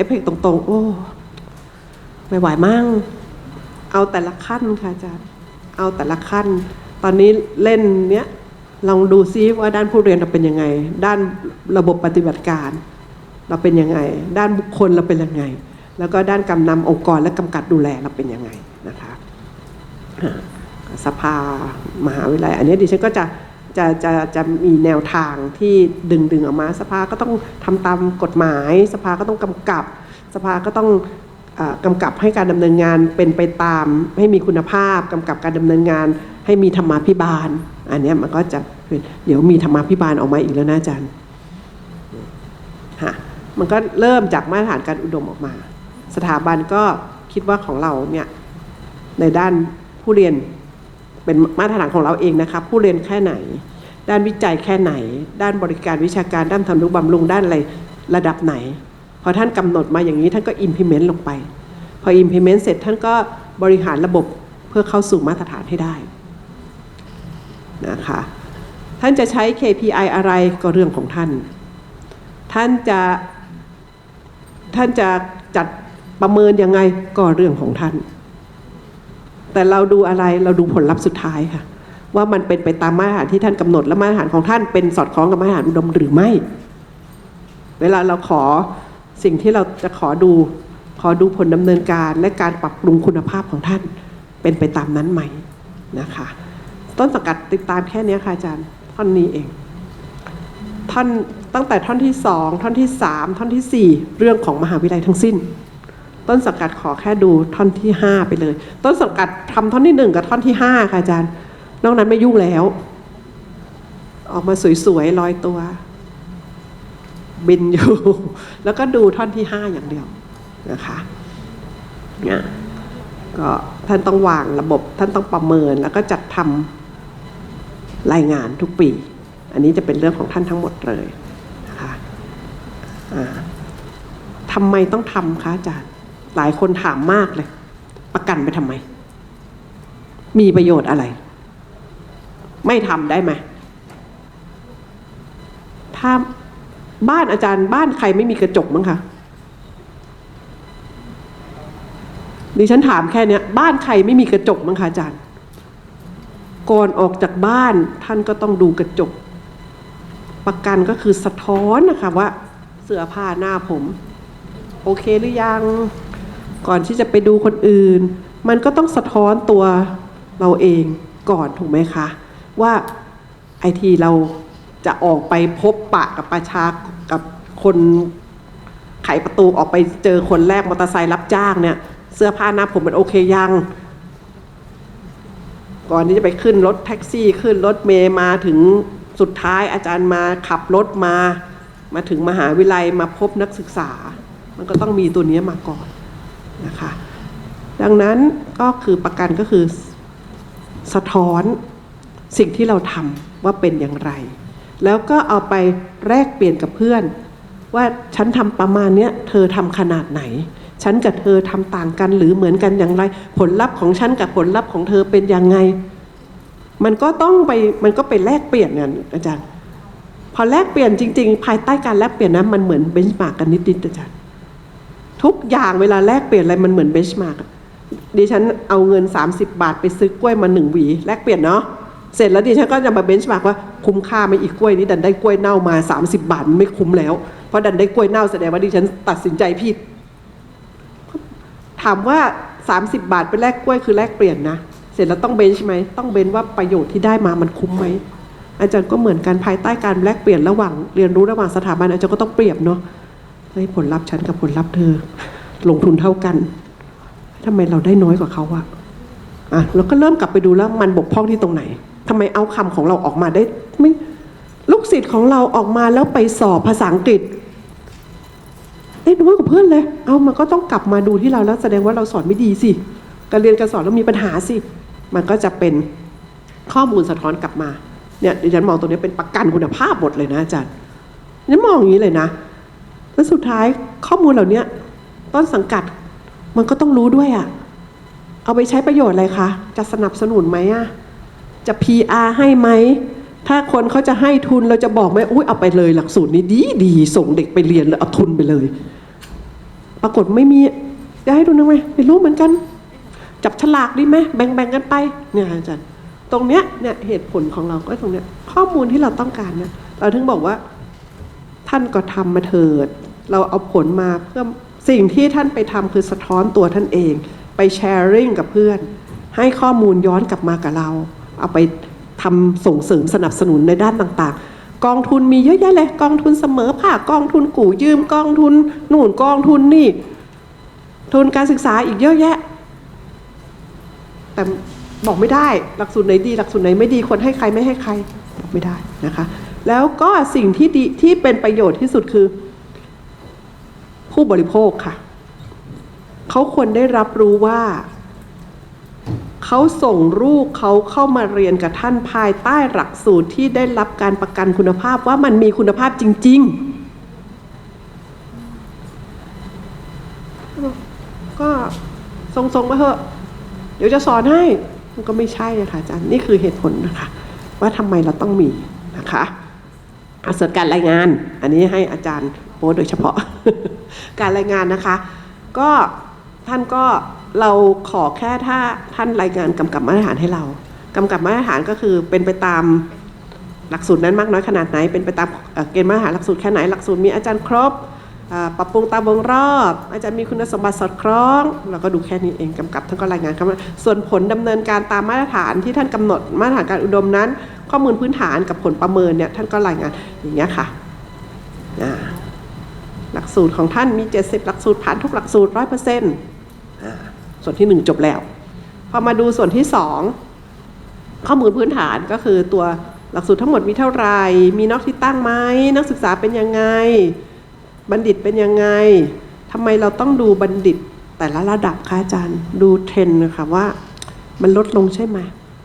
อฟเฟกต์ตรงๆ โอ้ ไม่ไหวมั่ง เอาแต่ละขั้นค่ะอาจารย์ เอาแต่ละขั้น ตอนนี้เล่นเนี้ยลองดูซิว่าด้านผู้เรียนเราเป็นยังไง ด้านระบบปฏิบัติการ เราเป็นยังไง ด้านบุคคลเราเป็นยังไง แล้วก็ด้านกำนำองค์กรและกำกับดูแลเราเป็นยังไงนะคะสภามหาวิทยาลัย อันนี้ดิฉันก็จะ จะจะจะมีแนวทางที่ดึงดึงออกมา สภาก็ต้องทำตามกฎหมาย สภาก็ต้องกำกับ สภาก็ต้องกำกับให้การดำเนินงานเป็นไปตาม ให้มีคุณภาพกำกับการดำเนินงาน ให้มีธรรมาภิบาล อันนี้มันก็จะเป็นเดี๋ยวมีธรรมาภิบาลออกมาอีกแล้วนะอาจารย์ฮะมันก็เริ่มจากมาตรฐานการอุดมออกมา สถาบันก็คิดว่าของเราเนี่ยในด้านผู้เรียน เป็นมาตรฐานของเราเองนะคะผู้เรียนแค่ไหน ด้านวิจัยแค่ไหน ด้านบริการวิชาการด้านทำนุบำรุงด้านอะไรระดับไหน พอท่านกำหนดมาอย่างนี้ท่านก็ implement ลงไป พอ implement เสร็จท่านก็บริหารระบบเพื่อเข้าสู่มาตรฐานให้ได้นะคะท่านจะใช้ KPI อะไรก็เรื่องของท่าน ท่านจะท่านจะจัดประเมินยังไงก็เรื่องของท่าน แต่เราดูอะไรเราดูผลลัพธ์สุดท้ายค่ะ ว่ามันเป็นไปตามมาตรฐานที่ท่านกำหนดและมาตรฐานของท่านเป็นสอดคล้องกับมาตรฐานอุดมหรือไม่ เวลาเราขอสิ่งที่เราจะขอดู ขอดูผลดำเนินการและการปรับปรุงคุณภาพของท่าน เป็นไปตามนั้นไหมนะคะ ต้นสังกัดติดตามแค่นี้ค่ะอาจารย์ท่อนนี้เองท่อนตั้งแต่ท่อนที่สองท่อนที่สามท่อนที่สี่เรื่องของมหาวิทยาลัยทั้งสิ้น ต้นสังกัดขอแค่ดูท่อนที่ห้าไปเลย ต้นสังกัดทำท่อนที่หนึ่งกับท่อนที่ห้าค่ะอาจารย์ นอกนั้นไม่ยุ่งแล้ว ออกมาสวยๆลอยตัว บินอยู่ แล้วก็ดูท่อนที่ห้าอย่างเดียวนะคะเนี่ยก็ท่านต้องวางระบบท่านต้องประเมินแล้วก็จัดทำรายงานทุกปี อันนี้จะเป็นเรื่องของท่านทั้งหมดเลยนะคะอ่าทำไมต้องทำคะอาจารย์ หลายคนถามมากเลย ประกันไปทำไม มีประโยชน์อะไร ไม่ทำได้ไหมถ้าบ้านอาจารย์บ้านใครไม่มีกระจกมั้งคะดิฉันถามแค่เนี้ยบ้านใครไม่มีกระจกมั้งคะอาจารย์ ก่อนออกจากบ้านท่านก็ต้องดูกระจก ประกันก็คือสะท้อนนะคะว่า เสื้อผ้าหน้าผม โอเคหรือยัง ก่อนที่จะไปดูคนอื่น มันก็ต้องสะท้อนตัวเราเองก่อนถูกไหมคะ ว่าไอทีเราจะออกไปพบปะกับประชากับคนไขประตูออกไปเจอคนแรกมอเตอร์ไซค์รับจ้างเนี่ย เสื้อผ้าหน้าผมมันโอเคยัง ก่อนที่จะไปขึ้นรถแท็กซี่ขึ้นรถเมย์มาถึงสุดท้ายอาจารย์มาขับรถมา มาถึงมหาวิทยาลัยมาพบนักศึกษา มันก็ต้องมีตัวนี้มาก่อน นะคะ ดังนั้นก็คือประกันก็คือสะท้อนสิ่งที่เราทำว่าเป็นอย่างไร แล้วก็เอาไปแลกเปลี่ยนกับเพื่อน ว่าฉันทำประมาณเนี้ยเธอทำขนาดไหน ฉันกับเธอทำต่างกันหรือเหมือนกันอย่างไร ผลลัพธ์ของฉันกับผลลัพธ์ของเธอเป็นยังไง มันก็ต้องไปมันก็ไปแลกเปลี่ยนกันอาจารย์พอแลกเปลี่ยนจริง ๆ ภายใต้การแลกเปลี่ยนนะมันเหมือนเบนช์มาร์กกันนิดๆอาจารย์ ทุกอย่างเวลาแลกเปลี่ยนอะไรมันเหมือนเบนช์มาร์กดิฉันเอาเงิน 30 บาทไปซื้อกล้วยมาหนึ่งหวีแลกเปลี่ยนเนาะเสร็จแล้วดิฉันก็จะมาเบนช์มาร์กว่าคุ้มค่าไหมอีกกล้วยนี้ดันได้กล้วยเน่ามา 30 บาทไม่คุ้มแล้ว เพราะดันได้กล้วยเน่าแสดงว่าดิฉันตัดสินใจผิด ถามว่า 30 บาทไปแลกกล้วยคือแลกเปลี่ยนนะ เสร็จแล้วต้องเบนช์ไหมต้องเบนว่าประโยชน์ที่ได้มามันคุ้มไหมอาจารย์ก็เหมือนกันภายใต้การแลกเปลี่ยนระหว่างเรียนรู้ระหว่างสถาบันอาจารย์ก็ต้องเปรียบเนาะ เฮ้ยผลลัพธ์ฉันกับผลลัพธ์เธอ ลงทุนเท่ากันทำไมเราได้น้อยกว่าเขาอะอะเราก็เริ่มกลับไปดูแล้วมันบกพร่องที่ตรงไหนทำไมเอาคำของเราออกมาได้ไม่ลูกศิษย์ของเราออกมาแล้วไปสอบภาษาอังกฤษได้น้อยกว่าเพื่อนเลย เอามันก็ต้องกลับมาดูที่เราแล้วแสดงว่าเราสอนไม่ดีสิ การเรียนการสอนเรามีปัญหาสิ มันก็จะเป็นข้อมูลสะท้อนกลับมา เนี่ยดิฉันมองตรงนี้เป็นประกันคุณภาพหมดเลยนะอาจารย์นี่มองอย่างนี้เลยนะ แล้วสุดท้ายข้อมูลเหล่านี้ต้นสังกัดมันก็ต้องรู้ด้วยอะ่ะเอาไปใช้ประโยชน์อะไรคะ จะสนับสนุนไหมอะ่ะจะ PR ให้ไหม ถ้าคนเขาจะให้ทุนเราจะบอกไหมอุ้ยเอาไปเลยหลักสูตรนี้ดีดีส่งเด็กไปเรียนแล้วเอาทุนไปเลย ปรากฏไม่มีจะให้ดูนึงไมไม่รู้เหมือนกัน จับฉลากดีไหมแบ่งๆกันไปเนี่ยอาจารย์ตรงเนี้ยเนี่ยเหตุผลของเราก็ตรงเนี้ยข้อมูลที่เราต้องการเนี่ยเราถึงบอกว่าท่านก็ทำมาเถิด เราเอาผลมาเพื่อสิ่งที่ท่านไปทำคือสะท้อนตัวท่านเอง ไปแชร์ริ่งกับเพื่อน ให้ข้อมูลย้อนกลับมากับเรา เอาไปทำส่งเสริมสนับสนุนในด้านต่างๆ กองทุนมีเยอะแยะเลยกองทุนเสมอภาคกองทุนกู่ยืมกองทุนหนู่นกองทุนนี่ ทุนการศึกษาอีกเยอะแยะ แต่บอกไม่ได้หลักสูตรไหนดีหลักสูตรไหนไม่ดีควรให้ใครไม่ให้ใครบอกไม่ได้นะคะ แล้วก็สิ่งที่ดีที่เป็นประโยชน์ที่สุดคือ ผู้บริโภคค่ะ เขาควรได้รับรู้ว่า เขาส่งลูกเขาเข้ามาเรียนกับท่านภายใต้หลักสูตรที่ได้รับการประกันคุณภาพว่ามันมีคุณภาพจริง ๆ ก็ทรงๆมาเถอะ เดี๋ยวจะสอนให้มันก็ไม่ใช่อะค่ะอาจารย์นี่คือเหตุผลนะคะ ว่าทำไมเราต้องมีนะคะอาส่วนการรายงาน อันนี้ให้อาจารย์โพสโดยเฉพาะ การรายงานนะคะ ก็ท่านก็เราขอแค่ถ้าท่านรายงานกำกับมาตรฐานให้เรากำกับมาตรฐานก็คือเป็นไปตามหลักสูตรนั้นมากน้อยขนาดไหน เป็นไปตามเกณฑ์มาตรฐานหลักสูตรแค่ไหนหลักสูตรมีอาจารย์ครบปรับปรุงตามวงรอบ อาจารย์มีคุณสมบัติสอดคล้องเราก็ดูแค่นี้เองกำกับท่านก็รายงานครับส่วนผลดำเนินการตามมาตรฐานที่ท่านกำหนดมาตรฐานการอุดมนั้น ข้อมูลพื้นฐานกับผลประเมินเนี่ยท่านก็รายงานอย่างเงี้ยค่ะอ่า หลักสูตรของท่านมี 70 หลักสูตรผ่านทุกหลักสูตร100%อ่าส่วนที่ 1 จบแล้ว พอมาดูส่วนที่ 2 ข้อมูลพื้นฐานก็คือตัวหลักสูตรทั้งหมดมีเท่าไหร่ มีนอกที่ตั้งไหมนักศึกษาเป็นยังไง บัณฑิตเป็นยังไงทำไมเราต้องดูบัณฑิตแต่ละระดับคะอาจารย์ ดูเทรนด์นะคะว่า มันลดลงใช่ไหม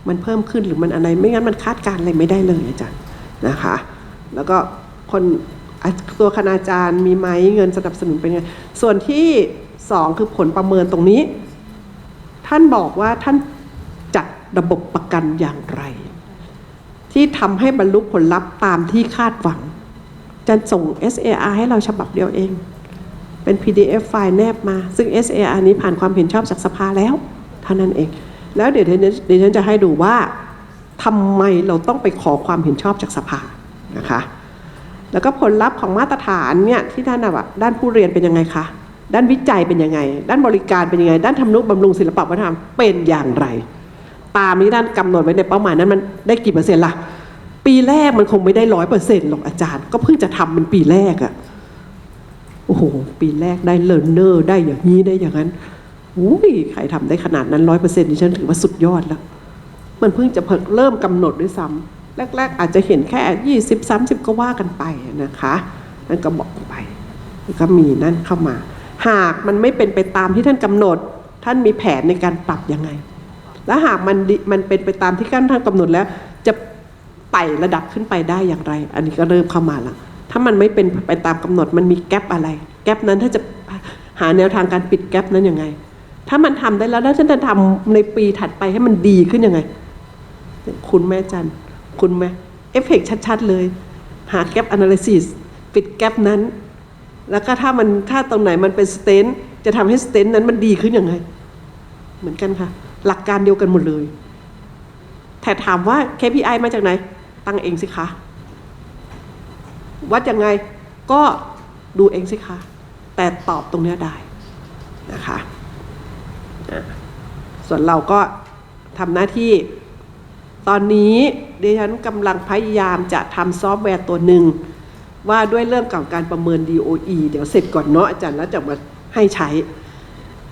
มันเพิ่มขึ้นหรือมันอะไร ไม่งั้นมันคาดการณ์อะไรไม่ได้เลยอาจารย์นะคะ แล้วก็คนอะ ตัวคณาจารย์มีไหมเงินสนับสนุนเป็นไงส่วนที่สองคือผลประเมินตรงนี้ ท่านบอกว่าท่านจัดระบบประกันอย่างไร ที่ทำให้บรรลุผลลัพธ์ตามที่คาดหวัง จะส่ง SAR ให้เราฉบับเดียวเอง เป็น PDF ไฟล์แนบมา ซึ่ง SAR นี้ผ่านความเห็นชอบจากสภาแล้วเท่านั้นเอง แล้วเดี๋ยวเดี๋ยวฉันจะให้ดูว่าทำไมเราต้องไปขอความเห็นชอบจากสภานะคะ แล้วก็ผลลัพธ์ของมาตรฐานเนี่ยที่ท่านน่ะว่าด้านผู้เรียนเป็นยังไงคะด้านวิจัยเป็นยังไง ด้านบริการเป็นยังไง ด้านทำนุบำรุงศิลปวัฒนธรรมเป็นอย่างไร ตามที่ท่านกำหนดไว้ในเป้าหมายนั้นมันได้กี่เปอร์เซ็นต์ล่ะปีแรกมันคงไม่ได้ร้อยเปอร์เซ็นต์หรอกอาจารย์ ก็เพิ่งจะทำมันปีแรกอะโอ้โหปีแรกได้เลิร์นเนอร์ได้อย่างนี้ได้อย่างนั้นอุ้ยใครทำได้ขนาดนั้นร้อยเปอร์เซ็นต์ดิฉันถือว่าสุดยอดแล้ว มันเพิ่งจะเพิ่งเริ่มกำหนดด้วยซ้ำ แรก ๆ อาจจะเห็นแค่ยี่สิบสามสิบก็ว่ากันไปนะคะนั่นก็บอกไปแล้วก็มีนั่นเข้ามา หากมันไม่เป็นไปตามที่ท่านกำหนด ท่านมีแผนในการปรับยังไง และหากมันมันเป็นไปตามที่ท่านท่านกำหนดแล้ว จะไต่ระดับขึ้นไปได้อย่างไร อันนี้ก็เริ่มเข้ามาละถ้ามันไม่เป็นไปตามกำหนดมันมีแกลบอะไร แกลบนั้นถ้าจะหาแนวทางการปิดแกลบนั้นยังไง ถ้ามันทำได้แล้วแล้วฉันจะทำในปีถัดไปให้มันดีขึ้นยังไง คุณแม่จัน คุณแม่เอฟเฟกชัด ๆ เลย หาแกลบ analysis ปิดแกลบนั้น แล้วก็ถ้ามันถ้าตรงไหนมันเป็นสเตนจะทำให้สเตนนั้นมันดีขึ้นยังไง เหมือนกันค่ะ หลักการเดียวกันหมดเลย แต่ถามว่า KPI มาจากไหน ตั้งเองสิคะ วัดยังไงก็ดูเองสิคะ แต่ตอบตรงเนี้ยได้นะคะ ส่วนเราก็ทำหน้าที่ ตอนนี้ดิฉันกำลังพยายามจะทำซอฟต์แวร์ตัวหนึ่งว่าด้วยเรื่องของการประเมิน DOE เดี๋ยวเสร็จก่อนเนาะอาจารย์แล้วจะมาให้ใช้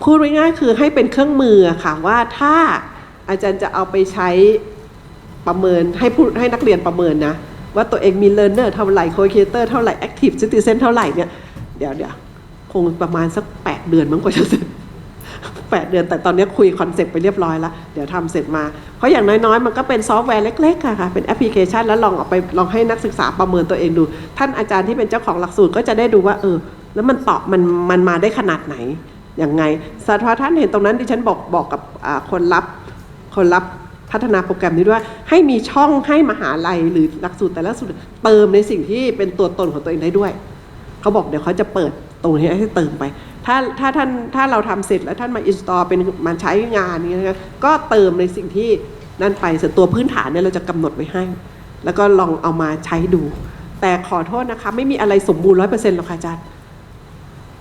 พูดง่ายๆคือให้เป็นเครื่องมือค่ะว่าถ้าอาจารย์จะเอาไปใช้ประเมินให้ผู้ให้นักเรียนประเมินนะ ว่าตัวเองมี learner เท่าไหร่ co-creator เท่าไหร่ active citizen เท่าไหร่เนี่ย เดี๋ยวเดี๋ยวคงประมาณสัก 8 เดือนมั้งกว่าจะเสร็จ 8 เดือน แต่ตอนนี้คุยคอนเซ็ปต์ไปเรียบร้อยแล้ว เดี๋ยวทำเสร็จมา เพราะอย่างน้อยๆ มันก็เป็นซอฟต์แวร์เล็กๆอะค่ะ เป็นแอปพลิเคชันแล้วลองเอาไปลองให้นักศึกษาประเมินตัวเองดู ท่านอาจารย์ที่เป็นเจ้าของหลักสูตรก็จะได้ดูว่าเออ แล้วมันตอบมันมันมาได้ขนาดไหนยังไงสาธารท่านเห็นตรงนั้นดิฉันบอกบอกกับคนรับคนรับพัฒนาโปรแกรมนี้ด้วยให้มีช่องให้มหาลัยหรือหลักสูตรแต่ละสูตรเติมในสิ่งที่เป็นตัวตนของตัวเองได้ด้วย เขาบอกเดี๋ยวเขาจะเปิดตรงนี้ให้เติมไป ถ้าถ้าท่านถ้าเราทำเสร็จแล้วท่านมาอินสตอลเป็นมาใช้งานนี้นะคะก็เติมในสิ่งที่นั่นไปส่วนตัวพื้นฐานเนี่ยเราจะกำหนดไว้ให้ แล้วก็ลองเอามาใช้ดู แต่ขอโทษนะคะ ไม่มีอะไรสมบูรณ์ร้อยเปอร์เซ็นต์หรอกค่ะอาจารย์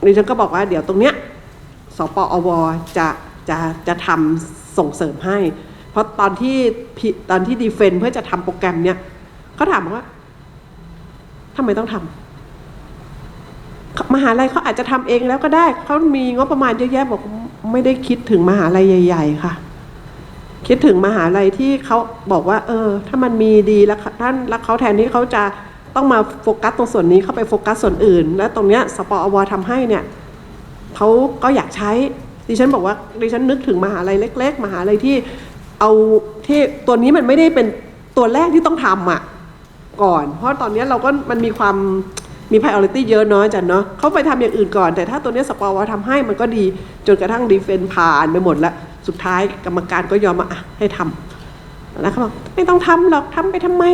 ดิฉันก็บอกว่าเดี๋ยวตรงเนี้ยสปอวจะจะจะทำส่งเสริมให้ เพราะตอนที่ตอนที่ดีเฟนเพื่อจะทำโปรแกรมเนี้ยเขาถามว่าทำไมต้องทำ มหาลัยเขาอาจจะทำเองแล้วก็ได้เขามีงบประมาณเยอะแยะบอกไม่ได้คิดถึงมหาลัยใหญ่ ๆ ค่ะ คิดถึงมหาลัยที่เขาบอกว่า เออ ถ้ามันมีดีแล้วท่านแล้วเขาแทนที่เขาจะต้องมาโฟกัสตรงส่วนนี้เข้าไปโฟกัสส่วนอื่น แล้วตรงเนี้ยสปอวทำให้เนี่ยเขาก็อยากใช้ดิฉันบอกว่าดิฉันนึกถึงมหาลัยเล็ก ๆ มหาลัยที่เอาที่ตัวนี้มันไม่ได้เป็นตัวแรกที่ต้องทำอะก่อน เพราะตอนนี้เราก็มันมีความ มี priority เยอะนาะอาจันเนาะเขาไปทำอย่างอื่นก่อน แต่ถ้าตัวนี้สปอวทำให้มันก็ดีจนกระทั่งดีเฟนผ่านไปหมดแล้วสุดท้ายกรรมการก็ยอมมาอะให้ทำแล้วเขาบอกไม่ต้องทำหรอกทำไปทำไม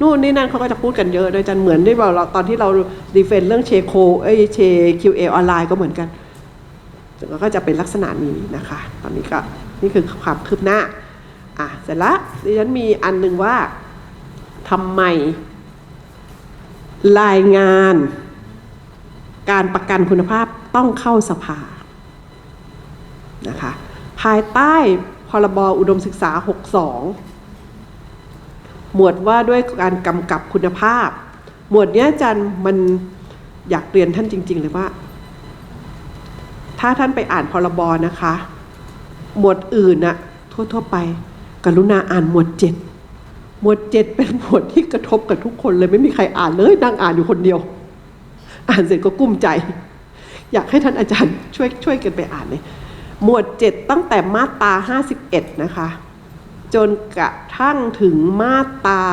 นู่นนี่นั่นเขาก็จะพูดกันเยอะโดยจันเหมือนที่เราเราตอนที่เราดีเฟนเรื่องเชโคเอ้ยเชคิวเอออนไลน์ก็เหมือนกันก็จะเป็นลักษณะนี้นะคะ ตอนนี้ก็นี่คือความคืบหน้าอะเสร็จแล้วดิฉันมีอันหนึ่งว่าทำไม รายงานการประกันคุณภาพต้องเข้าสภานะคะภายใต้พรบอุดมศึกษา 62 หมวดว่าด้วยการกำกับคุณภาพ หมวดนี้อาจารย์มันอยากเรียนท่านจริง ๆ เลยว่า ถ้าท่านไปอ่านพรบนะคะ หมวดอื่นน่ะทั่ว ๆ ไป กรุณาอ่านหมวดเจ็ด หมวดเจ็ดเป็นหมวดที่กระทบกับทุกคนเลยไม่มีใครอ่านเลยนั่งอ่านอยู่คนเดียว อ่านเสร็จก็กุ้มใจ อยากให้ท่านอาจารย์ช่วยช่วยกันไปอ่านเลยหมวดเจ็ดตั้งแต่มาตราห้าสิบเอ็ดนะคะ จนกระทั่งถึงมาตรา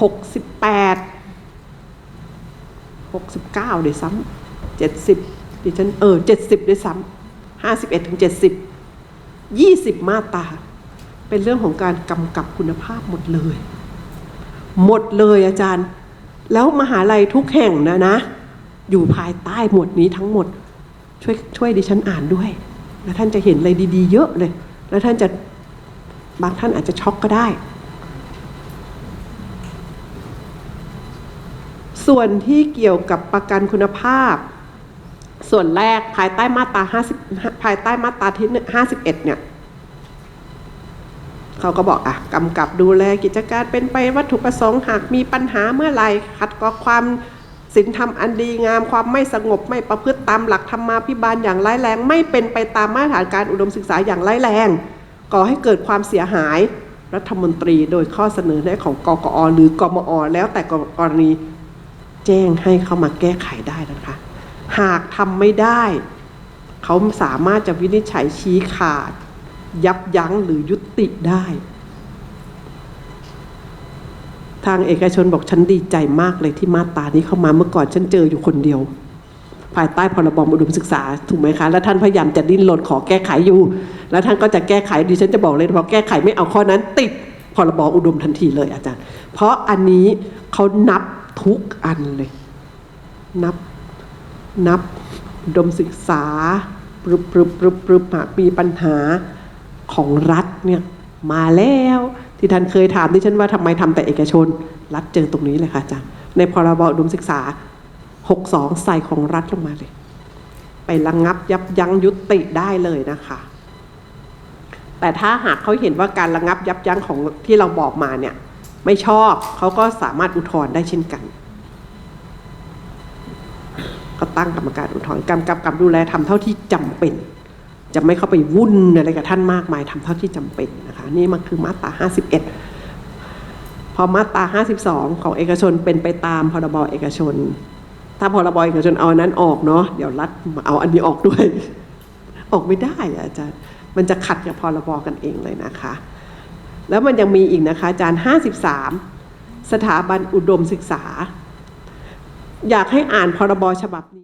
หกสิบแปดหกสิบเก้าด้วยซ้ำเจ็ดสิบดิฉันเออเจ็ดสิบด้วยซ้ำห้าสิบเอ็ดถึงเจ็ดสิบยี่สิบมาตรา เป็นเรื่องของการกำกับคุณภาพหมดเลย หมดเลยอาจารย์ แล้วมหาลัยทุกแห่งนะนะ อยู่ภายใต้หมวดนี้ทั้งหมด ช่วยช่วยดิฉันอ่านด้วย แล้วท่านจะเห็นอะไรดี ๆ เยอะเลย แล้วท่านจะบางท่านอาจจะช็อกก็ได้ ส่วนที่เกี่ยวกับประกันคุณภาพ ส่วนแรกภายใต้มาตรา50ภายใต้มาตราที่51เนี่ย เขาก็บอกอะกำกับดูแลกิจการเป็นไปวัตถุประสงค์หากมีปัญหาเมื่อไรขัดต่อความศีลธรรมอันดีงามความไม่สงบไม่ประพฤติตามหลักธรรมาภิบาลอย่างร้ายแรง ไม่เป็นไปตามมาตรฐานการอุดมศึกษาอย่างร้ายแรงก่อให้เกิดความเสียหายรัฐมนตรีโดยข้อเสนอแนะของกกอหรือกมอ แล้วแต่กรณีแจ้งให้เข้ามาแก้ไขได้นะคะ หากทำไม่ได้ เขาสามารถจะวินิจฉัยชี้ขาด ยับยั้งหรือยุติได้ ทางเอกชนบอกฉันดีใจมากเลยที่มาตรานี้เข้ามาเมื่อก่อนฉันเจออยู่คนเดียว ภายใต้พรบอุดมศึกษาถูกไหมคะ แล้วท่านพยายามจะดิ้นรนขอแก้ไขอยู่ แล้วท่านก็จะแก้ไขดิฉันจะบอกเลยพอแก้ไขไม่เอาข้อนั้น ติดพรบอุดมทันทีเลยอาจารย์ เพราะอันนี้เขานับทุกอันเลย นับนับอุดมศึกษาปรึบปรึบปรึบปรึบมีปัญหา ของรัฐเนี่ยมาแล้วที่ท่านเคยถามดิฉันว่าทำไมทำแต่เอกชน รัฐเจอตรงนี้เลยค่ะอาจารย์ในพรบอุดมศึกษา 62 ใส่ของรัฐลงมาเลย ไประงงับยับยั้งยุติได้เลยนะคะ แต่ถ้าหากเขาเห็นว่าการระงับยับยั้งของที่เราบอกมาเนี่ย ไม่ชอบเขาก็สามารถอุทธรณ์ได้เช่นกันก็ตั้งกรรมการอุทธรณ์กำกับกับดูแลทำเท่าที่จำเป็น จะไม่เข้าไปวุ่นอะไรกับท่านมากมายทำเท่าที่จำเป็นนะคะ นี่มันคือมาตรา 51 พอมาตรา 52 ของเอกชนเป็นไปตามพรบเอกชน ถ้าพรบเอกชนเอาอันนั้นออกเนาะเดี๋ยวรัฐเอาอันนี้ออกด้วย ออกไม่ได้อะอาจารย์มันจะขัดกับพรบกันเองเลยนะคะ แล้วมันยังมีอีกนะคะอาจารย์ 53 สถาบันอุดมศึกษา อยากให้อ่านพรบฉบับนี้